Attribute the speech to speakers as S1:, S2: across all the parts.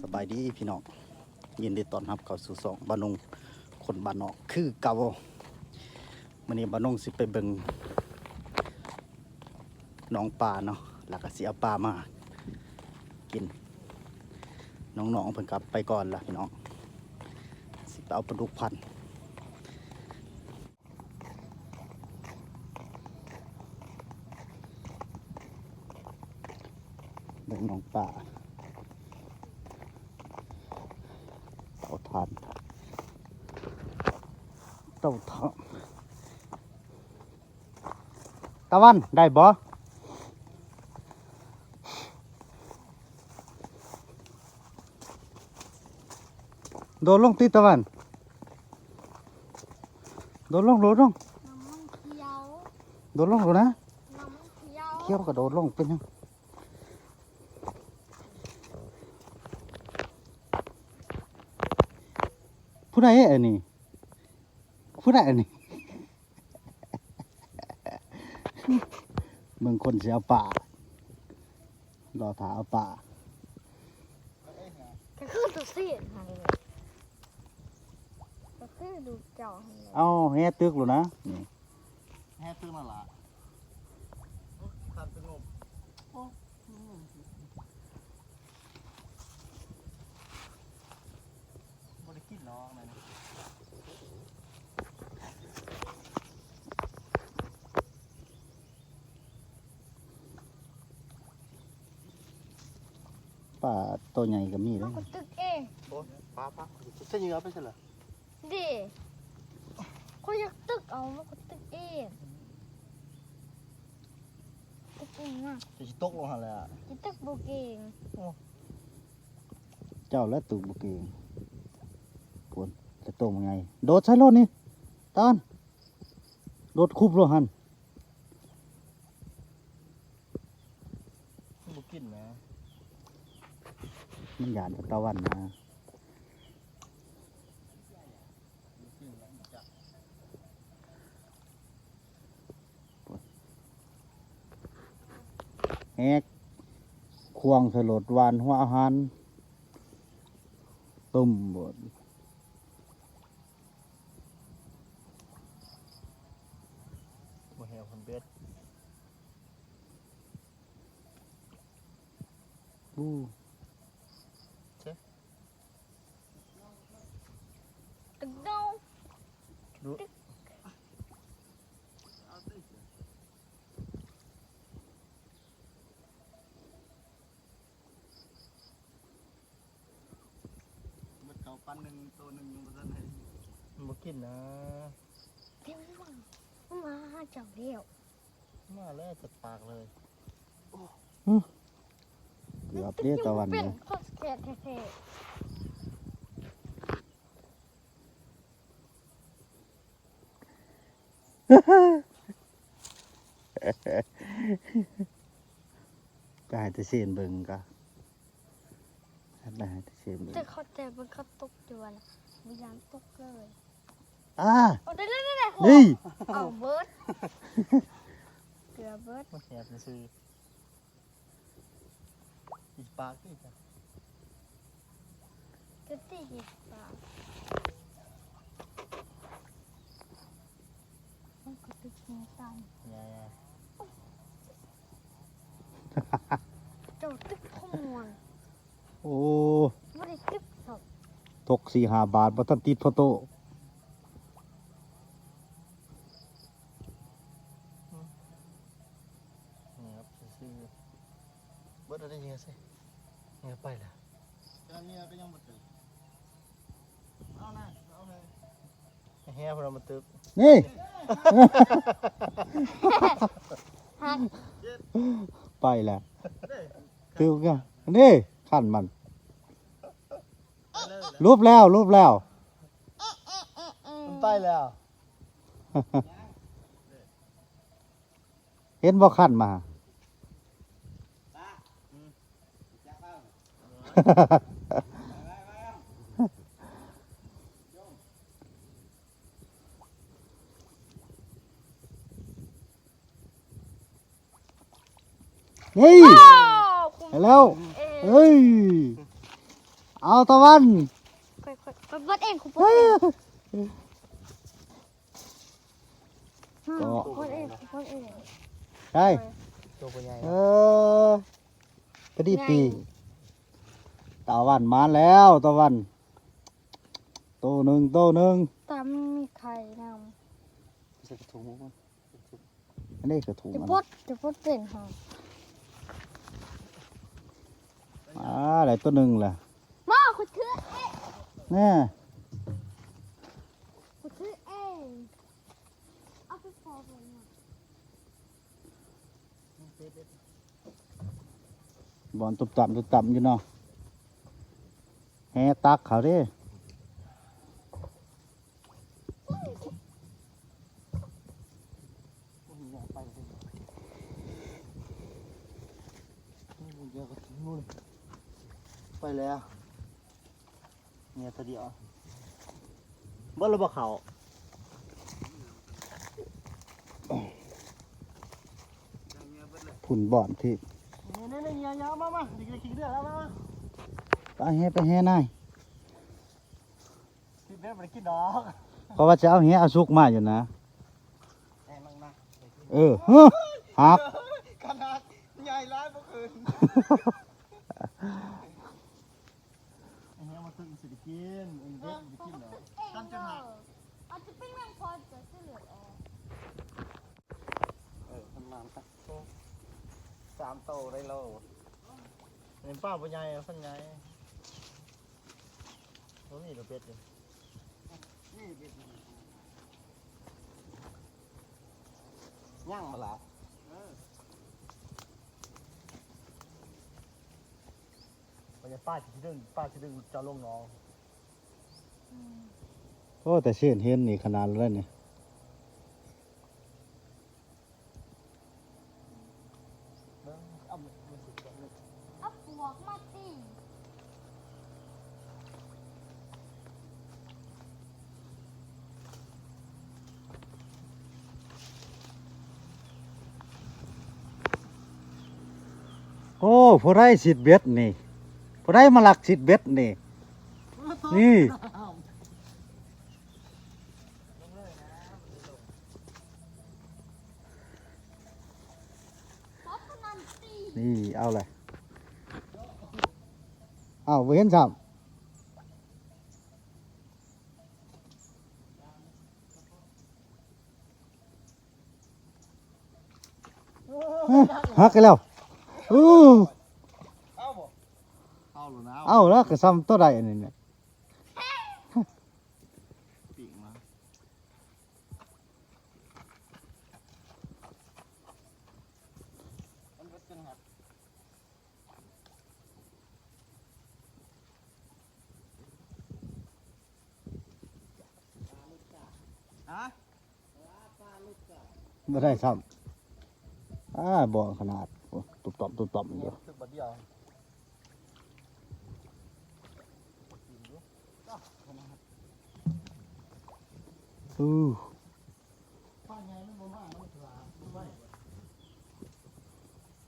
S1: สบายดีพี่น้องยินดีต้อนรับเข้าสู่สองบ้านงคนบ้านนอกคือเก่ามื้อนี้บ้านงสิไปเบิงน้องปลาเนาะแล้วก็สิเอาปลามา กิน น้องๆเพิ่นกลับไปก่อนละพี่น้องสิไปเอาปลาดุกพัน เบิ่งหน้องปลาเต่าทานเต่าทานตะวันได้บ่โดนลงตีตะวันโดนลงโดนลง
S2: น้ำมันเขียว
S1: โดนลงโดนนะ
S2: น้ำมันเขียว
S1: เขี้ยวกระโดดลงเป็นยัง ใดอันนี้ผู้ใดอันนี้เมืองคนเสียป่ารอถาเอาป่า
S2: ก็คือดูสิหันเลยก็คือดูเจ้าหันเลย
S1: เอาแฮ่ตึกหรอนะนี่
S3: แฮ่ตื้อมาละขาดเป็นงมบริกินน้องเลยนะ
S1: ป่าตัวใหญ่ก็มีเล
S2: มัน
S1: ย
S2: ก็ตึกเอง
S3: โอ้ป้าป้าเส้นยืดไปใช่เหรอ
S2: ดิเขาอยากตึกเอามันก็ตึกเองตึกเองอะ
S3: จะตกลงหันเลยอะ
S2: จะตึกโบเก่ง
S1: เจ้าและตุกบุกเองปวนจะโตมันไง โดดใช้รถนี่ตอนโดดคุบโลหัน
S3: บุกินนะ
S1: มันหยานกับตะวันนะแฮกควงสลดหวานหัวอาหารตุ่มบด
S3: บุเหี่ยวคนเบ็ด
S1: อู้
S2: ตึกโด ง
S3: มันเขาปันหนึ่งตัวหนึ่งยังไม่ทันให้บุกินนะ
S2: เดี๋ยวมามาหาเจ้าเดียว
S3: มาแล้วจัดปากเลย
S1: เกือบเรียกตะวัน
S2: เป็
S1: เล
S2: นโคตรแก่แท้
S1: ไปหาแตะเสียนเบิ่งก็ไปหาแตะเสียนเบิ่ง
S2: ๆแต่เขาแต่มันเขาตกอยู่นะมียามตกเลย
S1: อ่า
S2: เอาได้ได้ได้ได้
S1: นี่
S2: เอาเบิร์ดเกลือเบิร์ด
S3: มันแหบซื้ออีปากนี่จ้ะ
S2: ก็ตีกีปากมันก็ตึกหัวตัน
S3: ยายา
S2: เจ้าตึกขโมย
S1: โอ้
S2: ไม่ได้ตึกศพ
S1: ตกสี่ห้าบาทบ่ทันติดพอโตะ
S3: นี่ครับซื้อเบิดอะไรเงี้ยสิเงี้ยไปละจานนี้ก็ยังหมดเลยเอาหน้าเอาเลยแฮ่พอเรามาตึก
S1: นี่ไปแล้วคือกันนี่ขั้นมัน รูปแล้วรูปแล้ว
S3: มันไปแล้ว
S1: เห็นบ่ขั้นมา นี่
S2: โอ้ผม
S1: ไปแล้ว
S2: เอง
S1: เฮ้ย เอาตะวัน
S2: ค่อยๆไปวัดเองคุณพ่อ
S1: เฮ้ย
S2: ก็วัดเองคุณพ่อเอง
S1: ใช่
S3: ตัวเป็นใหญ่
S1: เออพอดีปีตะวันมาแล้วตะวันโตหนึ่งโตหนึ่ง
S2: ตามมีไข่น
S3: ใส่กระถุงมั้ง
S1: อันนี้กระถูำก
S2: จะ
S1: มัน
S2: พดจะพดเป็นหาง
S1: อ่าได้ตัวหนึ่งแหละ
S2: มาคุณถือเอง
S1: แน่
S2: คุณถือเองเอาไปพอไปหน่อย
S1: บอลตุบตับตุบตับอยู่เนาะแฮตักเขาเด้
S3: ไปแล้ว เนี่ยตัวเดียวเบิ้ลระเบิดเขา
S1: ผุ่นบอลที่
S3: นี่นี่นี่ยาวมามาดิกินเดือดแล้วมา
S1: ไปแฮไปแฮนาย
S3: กินเดือดไม่กินดอก
S1: เพราะว่าจะเอาแฮเอาสุกมาอยู่นะ
S3: แอนมั่งนะ
S1: เออเฮ้อหัก
S3: ขนาดใหญ่ร้ายเมื่อคืนไอ้เหี้ยมาตึงสิ กินไอ้เด็กสิกินเหรอตั้งจนหัก
S2: อาจจะเป็นแมงพอจะเฉลือเอง
S3: เออมันมาสักสามโตได้โลเห็นป้าปัญญาปัญญาโอ้นี่ตัวเป็ดเลยย่างมาละปัญญาป้าจะดึงป้าจะดึงจะลงน้อง
S1: โอ้แต่เสียนเห็นนี่ขนาดแล้วนี่
S3: เบิ่งเอามือมือสิเบิ่งเลย
S2: เอาปวกมาตี
S1: โอ้พอได้สิทธิ์เบ็ดนี่พอได้มาหลักสิทธิ์เบ็ดนี่นี่
S2: เพราะพนันตี
S1: นี่ เอาเลยเอาบ่เห็นซ้ำเอ้ยหักกันแล้วอู้
S3: เอาบ่เอาหรือนะ
S1: เอาแล้วก็ซ้ำตัวใดอันนี้เนี่ย
S3: ปีกมามันเป็นจังหัดฮะ
S1: ไม่ได้ซ้ำอ่าบ่ขนาดตุบตบตุบตบ
S3: เดียว
S1: อู้
S3: ป้าไงมันบ่ม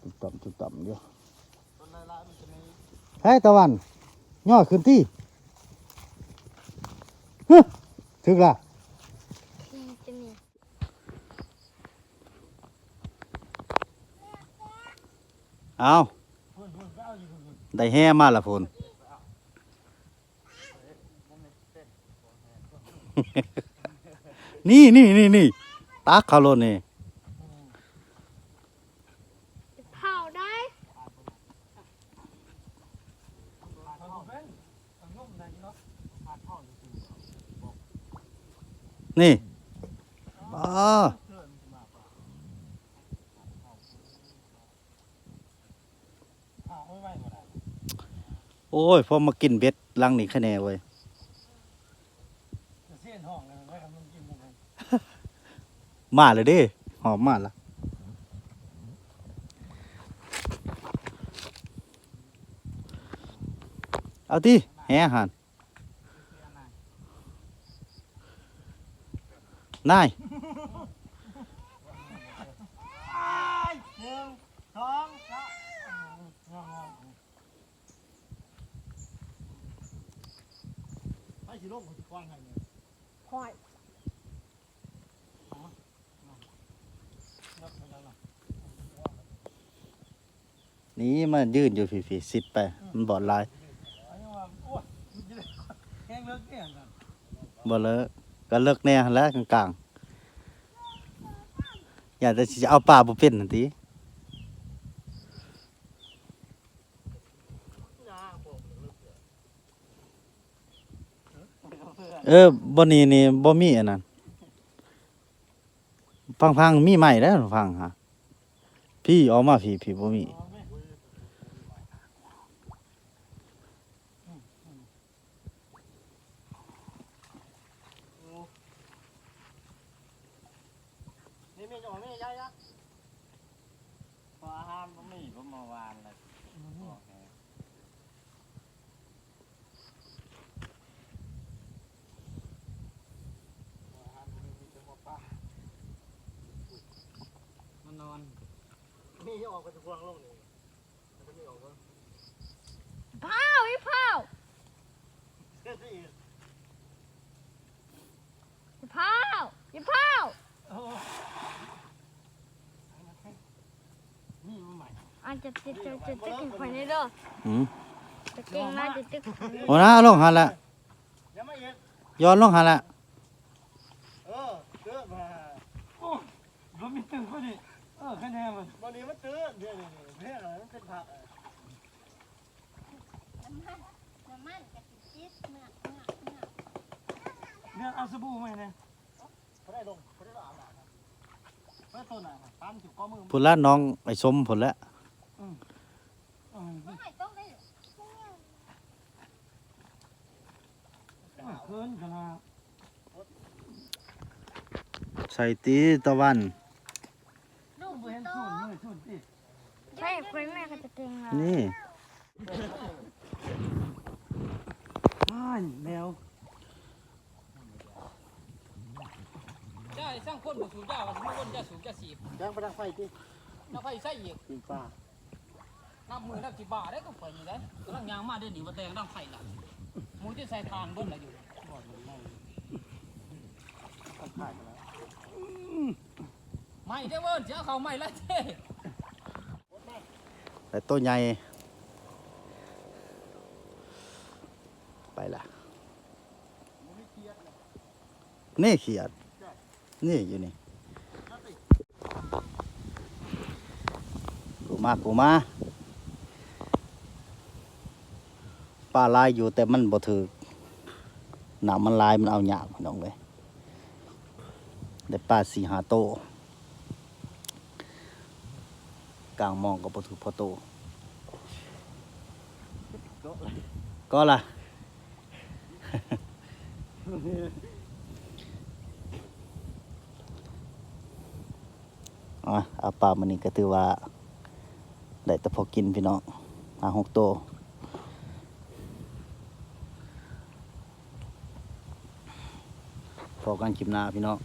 S1: ตุบตอบตุบตอบอยู่
S3: ต้นไม้ละมันจะมี
S1: ให้ตะวันย่อขึ้นที่ฮึถึกละ
S2: ทีจะมี
S1: เอา
S3: พุ่นพุ่นก็เอาอยู่พุ่นพุ่น
S1: ได้แห่มาละพนนี่นี่นี่นี่ตักเขาโลดนี่
S2: เผาได้
S3: เอาเป็นเอานุ่มได้เนาะอาดท่ออยู่จริง
S1: นี่บ้า
S3: เพื่อนมันมาป่ะเอาไม่ไหวก็ได้
S1: โอ้ยพอมากินเบ็ดลังนี่คะแนนเว้ย
S3: เสี้ยนห้องเลยมันไว้ทำมันกินมัน
S1: มาเลยเด้หอมมาละเอาที่แห่หันนาย
S3: หนึ่งสองสาม ลงเขาจะกว้างให้เนี่ย
S2: ควาย
S3: นับไปยังน่ะ
S1: นี่มันยืนอยู่พี่ๆสิดไปมันบอดลาย
S3: อันนี้ว่าโอ้ยมันจะได้แห้งเลิกเนี่ยนั่น
S1: บ่เลอะก็เลิกแน่หั่นแหล้วกลางๆอยากจะสิเอาปลาบ่เป็นนั่นติ
S3: ยาบอกเลิก เอ
S1: อบ่นี่นี่บ่มีอันนั้นพังฟังมีใหม่แล้วฟังฮะพี่ออกมาพี่พี่บ่มี
S3: เอาไหมนี่มีจะบอกไม่ใช่ยะ
S4: พออาหารบ่มีบ่เมื่อวานเลยบอกให้
S3: มันนอนนี่ จะออกไปจะกวางลงนี่มันจะไม่ออกวะ
S2: พาวอีพาว
S3: เฮ้ยสิ
S2: อีพาวอีพาว
S3: โอ้นี่มันใหม่
S2: อาจจะติดจะจะตึกคนนี้เด้อ
S1: อืม
S2: จะเก่งน่าจะตึกคนนี้
S1: โอ้นะลงหันละ
S3: ยังไม่เย็น
S1: ย้อนลงหันละ
S3: เออเตื้อมา
S4: โอ้บ่มีตึงพอดี เออคะแนนมัน
S3: วันนี้มันเตื้อเดี๋ยวนี่นี่เพื่อนอะไรมันเป็นผักอะ
S2: น้ำมันน้ำมันกะติจิตเมื่อเมื่อเมื่อ
S4: เดือนเอาสบู่ไหมเนี่ย
S3: เขาได้ลงเขาได้ลงอาบน้ำนะเขาได้ต้นอะตามจุดข้อมือ
S1: พุ่นละน้องไอ้สมพุ่นละ
S4: เออ
S2: ไม่ต้องได้
S4: เพิ่นกันนะ
S1: ใส่ตีตะวัน
S2: ลูก
S4: บ่
S2: บุ
S4: เห็น
S2: โต
S4: สูนมือสูนติ
S2: ใช่คนแม่ก็จะเก่งแล้ว
S1: นี่
S4: อ้ายแมว
S5: ใช่สร้างคนบ่สูบยาว่าสมมุติคนจะสูบจะสีบ
S3: ยังไปทางไฟที่
S5: น้ำไฟใส่อีก
S3: ปีป้า
S5: น้ำมือน้ำสิบาทได้ก็ไปนี่ได้กำลังยางมาเด้นี่ว่าแตงน้ำไฟล่ะหมูที่ใส่ทานเบิ่นละอยู่
S3: ต้องขายกันแล้ว
S5: ไม่ได้เบิ่นสิเอาเขาไม่ละเด้
S1: แต่ตัวใหญ่ ไปละนี่เขียด นี่อยู่นี่ กูมา กูมาปลาลายอยู่แต่มันบ่ถือหนามันลายมันเอาหยาบน้องเลย ได้ปลาสี่หาโตวก ลางมองก็บ่ถือพอโตวก็ล่ะอะอาปลามันนี่ก็ถือว่า ได้แต่พอกินพี่น้องหาหกโตพอกันคลิปหน้าพี่น้อง